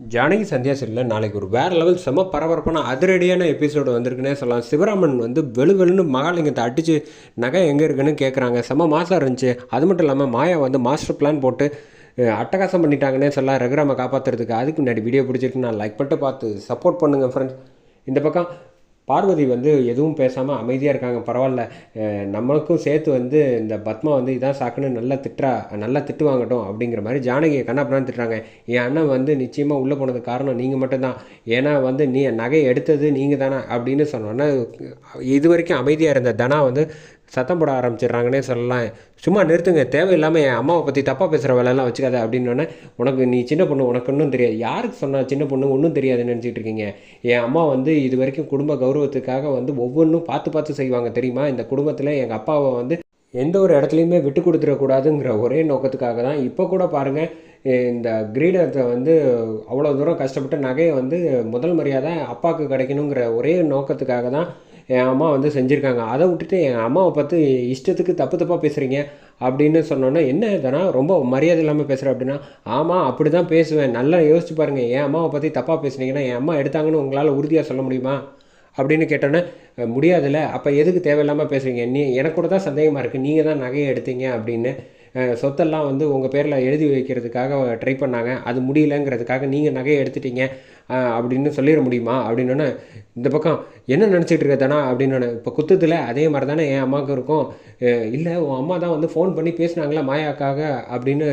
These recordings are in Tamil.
ஜானகி சந்தியா சரியில் நாளைக்கு ஒரு வேறு லெவல் செம பரபரப்பான அதிரடியான எபிசோடு வந்திருக்குன்னே சொல்லலாம். சிவராமன் வந்து வெளு வெளுன்னு மகாலிங்கத்தை அடித்து நகை எங்கே இருக்குன்னு கேட்குறாங்க செம மாதம் இருந்துச்சு. அது மட்டும் இல்லாமல் மாயா வந்து மாஸ்டர் பிளான் போட்டு அட்டகாசம் பண்ணிட்டாங்கன்னே சொல்லலாம். ரகுராமை காப்பாற்றுறதுக்கு அதுக்கு முன்னாடி வீடியோ பிடிச்சிருக்கு நான் லைக் பண்ணிட்டு பார்த்து சப்போர்ட் பண்ணுங்கள் ஃப்ரெண்ட்ஸ் இந்த பக்கம் பார்வதி வந்து எதுவும் பேசாமல் அமைதியாக இருக்காங்க. பரவாயில்ல. நம்மளுக்கும் சேர்த்து வந்து இந்த பத்மா வந்து இதான் சாக்குன்னு நல்லா திட்டுறா நல்லா திட்டு வாங்கட்டும் அப்படிங்கிற மாதிரி ஜானகியை கண்ணாப்பண்ணான்னு திட்டுறாங்க. என் அண்ணன் வந்து நிச்சயமாக உள்ளே போனதுக்கு காரணம் நீங்கள் மட்டும்தான். ஏன்னா வந்து நீ நகை எடுத்தது நீங்கள் தானே அப்படின்னு சொன்னோன்னா இது வரைக்கும் அமைதியாக இருந்த தனா வந்து சத்தம் போட ஆரம்பிச்சிடுறாங்கன்னே சொல்லலாம். சும்மா நிறுத்துங்க. தேவையில்லாமல் என் அம்மாவை பற்றி தப்பாக பேசுகிற வேலையெல்லாம் வச்சுக்காத அப்படின்னோடனே உனக்கு நீ சின்ன பொண்ணு உனக்கு ஒன்றும் தெரியாது. யாருக்கு சொன்னால் சின்ன பொண்ணு ஒன்றும் தெரியாதுன்னு நினச்சிட்டு இருக்கீங்க? என் அம்மா வந்து இது வரைக்கும் குடும்ப கௌரவத்துக்காக வந்து ஒவ்வொன்றும் பார்த்து பார்த்து செய்வாங்க. தெரியுமா? இந்த குடும்பத்தில் எங்கள் அப்பாவை வந்து எந்த ஒரு இடத்துலையுமே விட்டு கொடுத்துடக்கூடாதுங்கிற ஒரே நோக்கத்துக்காக தான். இப்போ கூட பாருங்கள் இந்த கிரீடத்தை வந்து அவ்வளோ தூரம் கஷ்டப்பட்டு நகையை வந்து முதல் மரியாதை அப்பாவுக்கு கிடைக்கணுங்கிற ஒரே நோக்கத்துக்காக தான் என் அம்மா வந்து செஞ்சுருக்காங்க. அதை விட்டுட்டு என் அம்மாவை பார்த்து இஷ்டத்துக்கு தப்பு தப்பாக பேசுகிறீங்க அப்படின்னு சொன்னோன்னா என்ன இதனா ரொம்ப மரியாதை இல்லாமல் பேசுகிற அப்படின்னா ஆமாம் அப்படி தான் பேசுவேன். நல்லா யோசிச்சு பாருங்கள் என் அம்மாவை பற்றி தப்பாக பேசுனீங்கன்னா என் அம்மா எடுத்தாங்கன்னு உங்களால் உறுதியாக சொல்ல முடியுமா? அப்படின்னு கேட்டோன்னே முடியாதுல்ல. அப்போ எதுக்கு தேவையில்லாமல் பேசுகிறீங்க நீ எனக்கு கூட தான் சந்தேகமாக இருக்குது நீங்கள் தான் நகையை எடுத்தீங்க அப்படின்னு சொத்தெல்லாம் வந்து உங்கள் பேரில் எழுதி வைக்கிறதுக்காக ட்ரை பண்ணாங்க. அது முடியலங்கிறதுக்காக நீங்கள் நகையை எடுத்துட்டீங்க. அப்படின்னு சொல்லிட முடியுமா? அப்படின்னோடனே இந்த பக்கம் என்ன நினச்சிட்டு இருக்க தானா? அப்படின்னு இப்போ குத்துத்தில் அதே மாதிரி தானே என் அம்மாவுக்கு இருக்கும். இல்லை உன் அம்மா தான் வந்து ஃபோன் பண்ணி பேசுனாங்களா மாயாக்காக? அப்படின்னு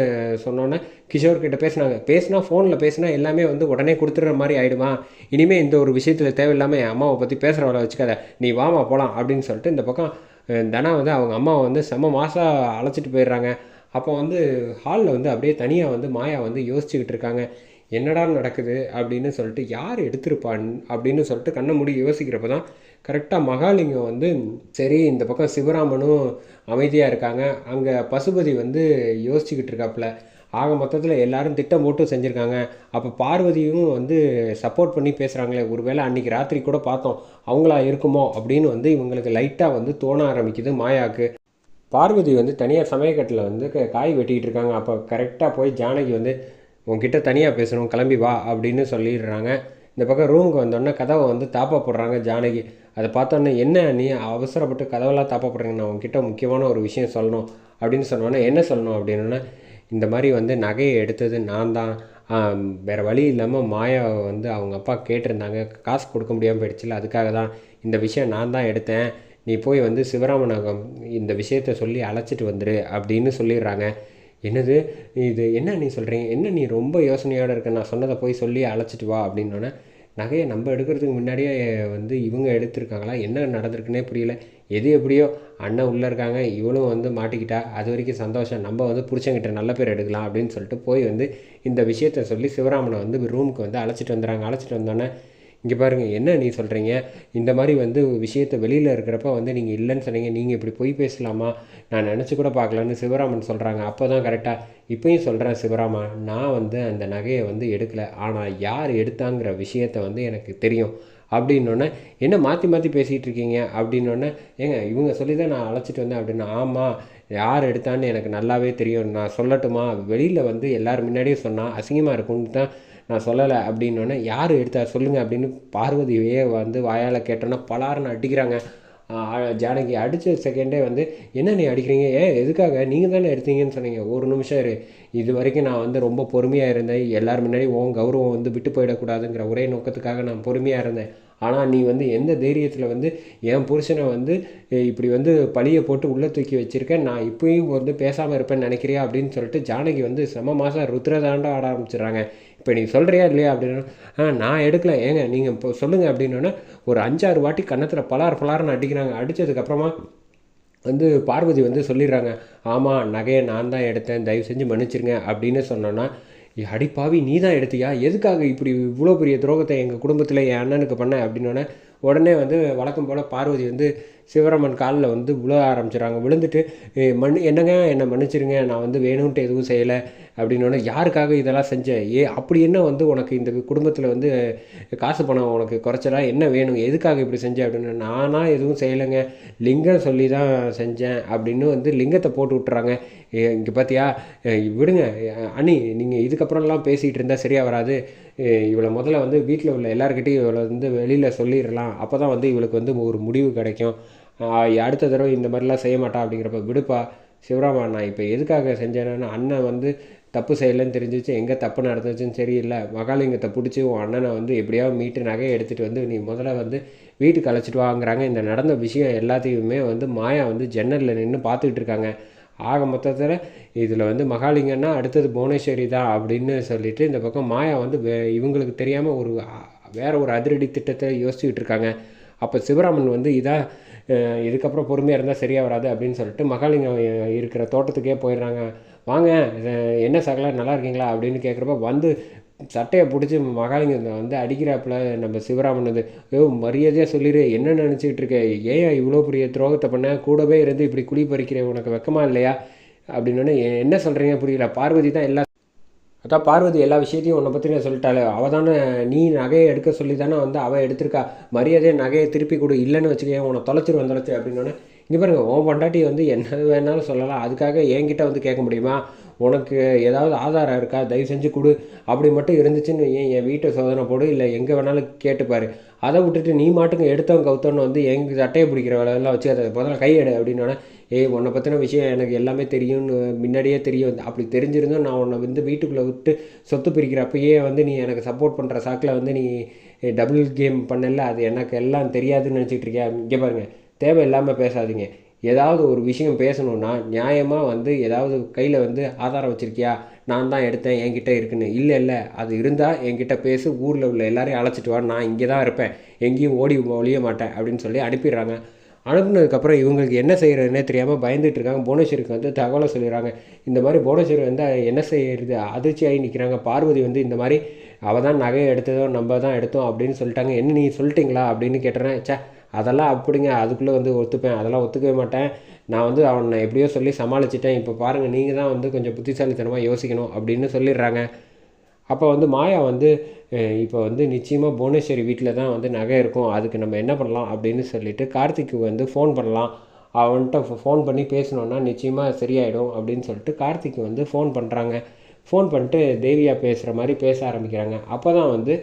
சொன்னோன்னே கிஷோர் கிட்ட பேசுனாங்க. பேசினா ஃபோனில் பேசினா எல்லாமே வந்து உடனே கொடுத்துட்ற மாதிரி ஆகிடுமா இனிமேல் இந்த ஒரு விஷயத்தில் தேவையில்லாமல் என் அம்மாவை பற்றி பேசுகிறவளை வச்சுக்காத. நீ வாமா போகலாம் அப்படின்னு சொல்லிட்டு இந்த பக்கம் தனா வந்து அவங்க அம்மாவை வந்து செம மாதம் அழைச்சிட்டு போயிடுறாங்க. அப்போ வந்து ஹாலில் வந்து அப்படியே தனியாக வந்து மாயா வந்து யோசிச்சுக்கிட்டு இருக்காங்க. என்னடா நடக்குது அப்படின்னு சொல்லிட்டு யார் எடுத்திருப்பான் அப்படின்னு சொல்லிட்டு கண்ணை மூடி யோசிக்கிறப்ப தான் கரெக்டாக மகாலிங்கம் வந்து சரி இந்த பக்கம் சிவராமனும் அமைதியாக இருக்காங்க. அங்கே பசுபதி வந்து யோசிச்சுக்கிட்டு இருக்காப்புல. ஆக மொத்தத்தில் எல்லாரும் திட்டம் போட்டு செஞ்சுருக்காங்க. அப்போ பார்வதியும் வந்து சப்போர்ட் பண்ணி பேசுகிறாங்களே ஒருவேளை அன்றைக்கி ராத்திரி கூட பார்த்தோம் அவங்களா இருக்குமோ அப்படின்னு வந்து இவங்களுக்கு லைட்டாக வந்து தோண ஆரம்பிக்குது மாயாக்கு. பார்வதி வந்து தனியாக சமயக்கட்டில் வந்து க- காய் வெட்டிக்கிட்டு இருக்காங்க. அப்போ கரெக்டாக போய் ஜானகி வந்து உங்ககிட்ட தனியாக பேசணும் கிளம்பி வா அப்படின்னு சொல்லிடுறாங்க. இந்த பக்கம் ரூமுக்கு வந்தோடனே கதவை வந்து தாப்பா போடுறாங்க ஜானகி. அதை பார்த்தோன்னே என்ன நீ அவசரப்பட்டு கதவெல்லாம் தாப்பா போடுறீங்க? நான் உங்ககிட்ட முக்கியமான ஒரு விஷயம் சொல்லணும் அப்படின்னு சொன்னோன்னே என்ன சொல்லணும்? அப்படின்னா இந்த மாதிரி வந்து நகையை எடுத்தது நான் தான். வேறு வழி இல்லாமல் மாயாவை வந்து அவங்க அப்பா கேட்டிருந்தாங்க. காசு கொடுக்க முடியாமல் போயிடுச்சுல அதுக்காக தான். இந்த விஷயம் நான் தான் எடுத்தேன். நீ போய் வந்து சிவராமநாகம் இந்த விஷயத்த சொல்லி அழைச்சிட்டு வந்துரு அப்படின்னு சொல்லிடுறாங்க. என்னது? இது என்ன நீ சொல்கிறீங்க என்ன நீ ரொம்ப யோசனையோடு இருக்க? நான் சொன்னதை போய் சொல்லி அழைச்சிட்டு வா அப்படின்னோடனே நகையை நம்ம எடுக்கிறதுக்கு முன்னாடியே வந்து இவங்க எடுத்திருக்காங்களா? என்ன நடந்திருக்குன்னே புரியல. எது எப்படியோ அண்ணன் உள்ளே இருக்காங்க இவளும் வந்து மாட்டிக்கிட்டா அது வரைக்கும் சந்தோஷம். நம்ம வந்து பிடிச்சங்கிட்ட நல்ல பேர் எடுக்கலாம் அப்படின்னு சொல்லிட்டு போய் வந்து இந்த விஷயத்த சொல்லி சிவராமனை வந்து ரூமுக்கு வந்து அழைச்சிட்டு வந்துடுறாங்க. அழைச்சிட்டு வந்தோடனே இங்கே பாருங்கள் என்ன நீ சொல்கிறீங்க இந்த மாதிரி வந்து விஷயத்தை வெளியில் இருக்கிறப்ப வந்து நீங்கள் இல்லைன்னு சொன்னீங்க. நீங்கள் இப்படி பொய் பேசலாமா? நான் நினச்சி கூட பார்க்கலன்னு சிவராமன் சொல்கிறாங்க அப்போ தான் கரெக்டாக இப்பயும் சொல்கிறேன் சிவராமா நான் வந்து அந்த நகையை வந்து எடுக்கலை. ஆனால் யார் எடுத்தாங்கிற விஷயத்த வந்து எனக்கு தெரியும். அப்படின்னோடனே என்ன மாற்றி மாற்றி பேசிகிட்டு இருக்கீங்க? அப்படின்னோடனே ஏங்க இவங்க சொல்லி தான் நான் அழைச்சிட்டு வந்தேன் அப்படின்னா ஆமாம் யார் எடுத்தான்னு எனக்கு நல்லாவே தெரியும். நான் சொல்லட்டுமா? வெளியில் வந்து எல்லோரும் முன்னாடியும் சொன்னால் அசிங்கமாக இருக்கும்னு தான் நான் சொல்லலை அப்படின்னோடனே யார் எடுத்தார் சொல்லுங்கள் அப்படின்னு பார்வதியே வந்து வாயால் கேட்டோன்னா பலாருன்னு அடிக்கிறாங்க. ஜானகி அடித்த செகண்டே வந்து என்ன நீ அடிக்கிறீங்க? ஏன் எதுக்காக? நீங்கள் தானே எடுத்தீங்கன்னு சொன்னீங்க. ஒரு நிமிஷம் இரு. இது வரைக்கும் நான் வந்து ரொம்ப பொறுமையாக இருந்தேன். எல்லோரும் முன்னாடி உன் கௌரவம் வந்து விட்டு போயிடக்கூடாதுங்கிற ஒரே நோக்கத்துக்காக நான் பொறுமையாக இருந்தேன். ஆனால் நீ வந்து எந்த தைரியத்தில் வந்து என் புருஷனை வந்து இப்படி வந்து பழியை போட்டு உள்ளே தூக்கி வச்சுருக்கேன் நான் இப்போயும் வந்து பேசாமல் இருப்பேன்னு நினைக்கிறியா? அப்படின்னு சொல்லிட்டு ஜானகி வந்து செம மாதம் ருத்ரதாண்டம் ஆட ஆரம்பிச்சிடுறாங்க. இப்போ நீ சொல்கிறியா இல்லையா அப்படின்னா? ஆ நான் எடுக்கல. ஏங்க நீங்கள் இப்போ சொல்லுங்கள் அப்படின்னோடனே ஒரு அஞ்சாறு வாட்டி கன்னத்தில் பலார் பலார்னு அடிக்கிறாங்க. அடித்ததுக்கப்புறமா வந்து பார்வதி வந்து சொல்லிடுறாங்க. ஆமாம் நகையை நான் தான் எடுத்தேன். தயவு செஞ்சு மன்னிச்சிருங்க அப்படின்னு சொன்னோன்னா அடிப்பாவி நீ தான் எடுத்தியா? எதுக்காக இப்படி இவ்வளோ பெரிய துரோகத்தை எங்கள் குடும்பத்தில் என் அண்ணனுக்கு பண்ண? அப்படின்னோடனே உடனே வந்து வழக்கம் போல் பார்வதி வந்து சிவராமன் காலில் வந்து விழ ஆரம்பிச்சிடுறாங்க. விழுந்துட்டு மண் என்னங்க? என்னை மன்னிச்சிருங்க. நான் வந்து வேணும்ன்ட்டு எதுவும் செய்யலை. அப்படின்னோடனே யாருக்காக இதெல்லாம் செஞ்சேன் ஏ அப்படி என்ன வந்து உனக்கு இந்த குடும்பத்தில் வந்து காசு பணம் உனக்கு குறைச்சலா? என்ன வேணும்? எதுக்காக இப்படி செஞ்சேன் அப்படின்னு நானாக எதுவும் செய்யலைங்க. லிங்கம் சொல்லி தான் செஞ்சேன். அப்படின்னு வந்து லிங்கத்தை போட்டு விட்டுறாங்க. இங்கே பார்த்தியா விடுங்க. அணி அண்ணி நீங்கள் இதுக்கப்புறம்லாம் பேசிகிட்டு இருந்தால் சரியாக வராது. இவளை முதல்ல வந்து வீட்டில் உள்ள எல்லாருக்கிட்டையும் இவளை வந்து வெளியில் சொல்லிடலாம். அப்போ தான் வந்து இவளுக்கு வந்து ஒரு முடிவு கிடைக்கும். அடுத்த தடவை இந்த மாதிரிலாம் செய்ய மாட்டா அப்படிங்கிறப்ப விடுப்பா. சிவராமா நான் இப்போ எதுக்காக செஞ்சேன்னா அண்ணன் வந்து தப்பு செய்யலைன்னு தெரிஞ்சிச்சு. எங்கே தப்பு நடந்துச்சுன்னு சரியில்லை. மகாலிங்கத்தை பிடிச்சி உன் அண்ணனை வந்து எப்படியாவது மீட்டு நகையை எடுத்துகிட்டு வந்து நீ முதல்ல வந்து வீட்டுக்கு அழைச்சிட்டு வாங்குறாங்க. இந்த நடந்த விஷயம் எல்லாத்தையுமே வந்து மாயா வந்து ஜன்னலில் நின்று பார்த்துக்கிட்டு இருக்காங்க. ஆக மொத்தத்தில் இதில் வந்து மகாலிங்கன்னா அடுத்தது புவனேஸ்வரி தான் அப்படின்னு சொல்லிட்டு இந்த பக்கம் மாயா வந்து வே இவங்களுக்கு தெரியாமல் ஒரு வேற ஒரு அதிரடி திட்டத்தை யோசிச்சுக்கிட்டு இருக்காங்க. அப்போ சிவராமன் வந்து இதான் இதுக்கப்புறம் பொறுமையாக இருந்தால் சரியாக வராது அப்படின்னு சொல்லிட்டு மகாலிங்கம் இருக்கிற தோட்டத்துக்கே போயிடுறாங்க. வாங்க என்ன சகல நல்லா இருக்கீங்களா அப்படின்னு கேட்குறப்ப வந்து சட்டையை பிடிச்சி மகாலிங்கத்தை வந்து அடிக்கிறாப்புல நம்ம சிவராமன் வந்து ஐயோ மரியாதையாக சொல்லிடு என்ன நினச்சிக்கிட்டு இருக்க? ஏன் இவ்வளோ பெரிய துரோகத்தை பண்ண? கூடவே இருந்து இப்படி குழி பறிக்கிற உனக்கு வெக்கமா இல்லையா? அப்படின்னு என்ன சொல்கிறீங்க புரியல. பார்வதி தான் எல்லா அதான் பார்வதி எல்லா விஷயத்தையும் உன்னை பற்றி நான் சொல்லிட்டாளே. அவள் தானே நீ நகையை எடுக்க சொல்லி தானே வந்து அவள் எடுத்திருக்கா. மரியாதையை நகையை திருப்பி கொடு. இல்லைன்னு வச்சுக்கேன் உன்னை தொலைச்சிரு தொலைச்சி அப்படின்னோடனே இங்கே பாருங்க உன் பொண்டாட்டி வந்து என்ன வேணாலும் சொல்லலாம். அதுக்காக என்கிட்ட வந்து கேட்க முடியுமா? உனக்கு ஏதாவது ஆதாரம் இருக்கா? தயவு செஞ்சு கொடு. அப்படி மட்டும் இருந்துச்சுன்னு ஏன் என் வீட்டை சோதனை போடு. இல்லை எங்கே வேணாலும் கேட்டுப்பார் அதை விட்டுட்டு நீ மாட்டுங்க எடுத்தவன் கவுத்தவன் வந்து எங்கள் சட்டையை பிடிக்கிற வேலையெல்லாம் வச்சு அதை முதல்ல கையெடு அப்படின்னோடனே ஏய் உன்னை பற்றின விஷயம் எனக்கு எல்லாமே தெரியும்னு முன்னாடியே தெரியும். அப்படி தெரிஞ்சிருந்தோம் நான் உன்னை வந்து வீட்டுக்குள்ளே விட்டு சொத்து பிரிக்கிறப்பயே வந்து நீ எனக்கு சப்போர்ட் பண்ணுற சாக்கில் வந்து நீ டபுள் கேம் பண்ணல. அது எனக்கு எல்லாம் தெரியாதுன்னு நினச்சிட்டு இருக்கியா? இங்கே பாருங்கள் தேவையில்லாமல் பேசாதீங்க. ஏதாவது ஒரு விஷயம் பேசணுன்னா நியாயமாக வந்து ஏதாவது கையில் வந்து ஆதாரம் வச்சுருக்கியா? நான் தான் எடுத்தேன் என்கிட்ட இருக்குன்னு. இல்லை இல்லை. அது இருந்தால் என்கிட்ட பேசு. ஊரில் உள்ள எல்லாரையும் அழைச்சிட்டு வா. நான் இங்கே தான் இருப்பேன். எங்கேயும் ஓடி ஒழிய மாட்டேன் அப்படின்னு சொல்லி அனுப்பிடுறாங்க. அனுப்புனதுக்கப்புறம் இவங்களுக்கு என்ன செய்கிறதுனே தெரியாமல் பயந்துட்டு இருக்காங்க. புவனேஸ்வரிக்கு வந்து தகவலை சொல்லிடுறாங்க. இந்த மாதிரி புவனேஸ்வரி வந்து என்ன செய்யறது? அதிர்ச்சியாகி நிற்கிறாங்க பார்வதி வந்து இந்த மாதிரி அவள் தான் நகையை எடுத்ததோ நம்ம தான் எடுத்தோம் அப்படின்னு சொல்லிட்டாங்க. என்ன நீ சொல்லிட்டீங்களா அப்படின்னு கேட்டுறேன் சே அதெல்லாம் அப்படிங்க அதுக்குள்ளே வந்து ஒத்துப்பேன். அதெல்லாம் ஒத்துக்கவே மாட்டேன். நான் வந்து அவனை எப்படியோ சொல்லி சமாளிச்சிட்டேன். இப்போ பாருங்கள் நீங்கள் தான் வந்து கொஞ்சம் புத்திசாலித்தனமாக யோசிக்கணும் அப்படின்னு சொல்லிடுறாங்க. அப்போ வந்து மாயா வந்து இப்போ வந்து நிச்சயமாக புவனேஸ்வரி வீட்டில் தான் வந்து நகை இருக்கும். அதுக்கு நம்ம என்ன பண்ணலாம்? அப்படின்னு சொல்லிட்டு கார்த்திக்கு வந்து ஃபோன் பண்ணலாம். அவன்கிட்ட ஃபோன் பண்ணி பேசினோன்னா நிச்சயமாக சரியாயிடும் அப்படின்னு சொல்லிட்டு கார்த்திக் வந்து ஃபோன் பண்ணுறாங்க ஃபோன் பண்ணிட்டு தேவியா பேசுகிற மாதிரி பேச ஆரம்பிக்கிறாங்க. அப்போ தான் வந்து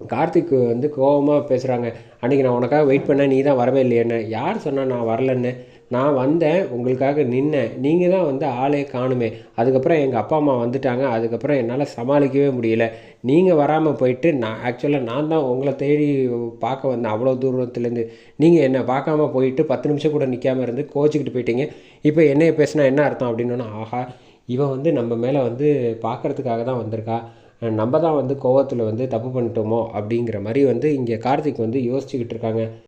கார்த்திக் வந்து கோபமாக பேசுகிறாங்க அன்றைக்கி நான் உனக்காக வெயிட் பண்ணேன் நீ தான் வரவே இல்லையேன்னு. யார் சொன்னால் நான் வரலன்னு? நான் வந்தேன் உங்களுக்காக நின்னேன். நீங்கள் தான் வந்து ஆளே காணுமே. அதுக்கப்புறம் எங்கள் அப்பா அம்மா வந்துட்டாங்க. அதுக்கப்புறம் என்னால் சமாளிக்கவே முடியல. நீங்கள் வராமல் போயிட்டு நான் ஆக்சுவலாக நான் தான் உங்களை தேடி பார்க்க வந்தேன் அவ்வளோ தூரத்துலேருந்து. நீங்கள் என்னை பார்க்காம போயிட்டு பத்து நிமிஷம் கூட நிற்காமல் இருந்து கோச்சிக்கிட்டு போயிட்டீங்க. இப்போ என்னைய பேசினா என்ன அர்த்தம் அப்படின்னா ஆஹா இவன் வந்து நம்ம மேலே வந்து பார்க்குறதுக்காக தான் வந்திருக்கா. நம்ம தான் வந்து கோவத்தில் வந்து தப்பு பண்ணிட்டோமோ அப்படிங்கிற மாதிரி வந்து இங்கே கார்த்திக் வந்து யோசிச்சுக்கிட்டு இருக்காங்க.